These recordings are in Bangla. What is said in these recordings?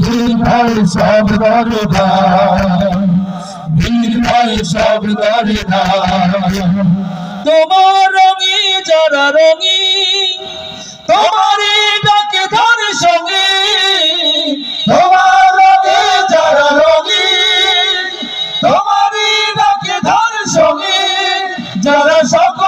নির্ভয় সব দরদার নির্ভয় সব দরদার তোমার রঙি যারা রঙি তোমারই ডাকে ধর সঙ্গে। তোমার রঙে যারা রঙি তোমারই ডাকে ধর সঙ্গে, যারা সকল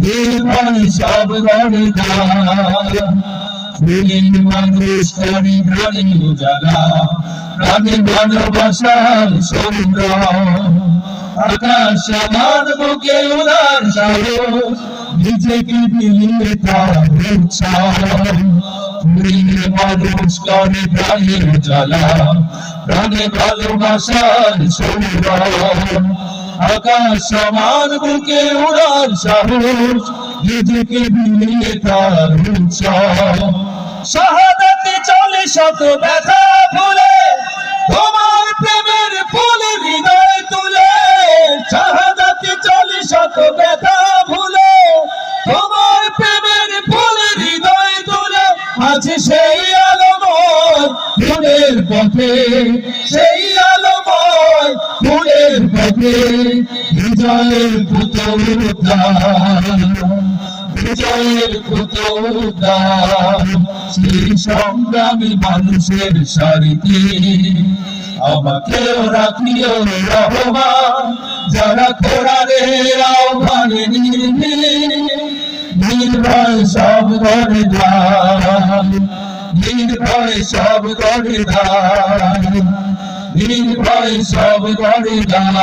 নির্ভয় সব ফিরিন মানুষ করি প্রাণী উজালা প্রাণী ভালোবাসার সংগ্রাম আকাশ আমার আকাশ সমান বুকে উড়ার সাহস, নিজেকে বিলিয়ে তার শাহাদাতে চলে শত ব্যথা ভুলে, তোমার প্রেমের ফুল হৃদয় তুলে। শাহাদাতে চলে শত ব্যথা ভুলে, তোমার প্রেমের ফুল হৃদয় তুলে। আছে সেই আলোময় ফুলের পথে, সেই ফুলের পথে বিজয়ের পুতুল বিজয়ের পুতুল সেই সংগ্রামী মানুষের সারিতে আমাকেও রাখিও রহমান। যারা কোরআনের আহ্বানে নির্ভীক নির্ভয় সব ধান নির্ভয় সব ঘরে ধান পাই সব ঘরে ধান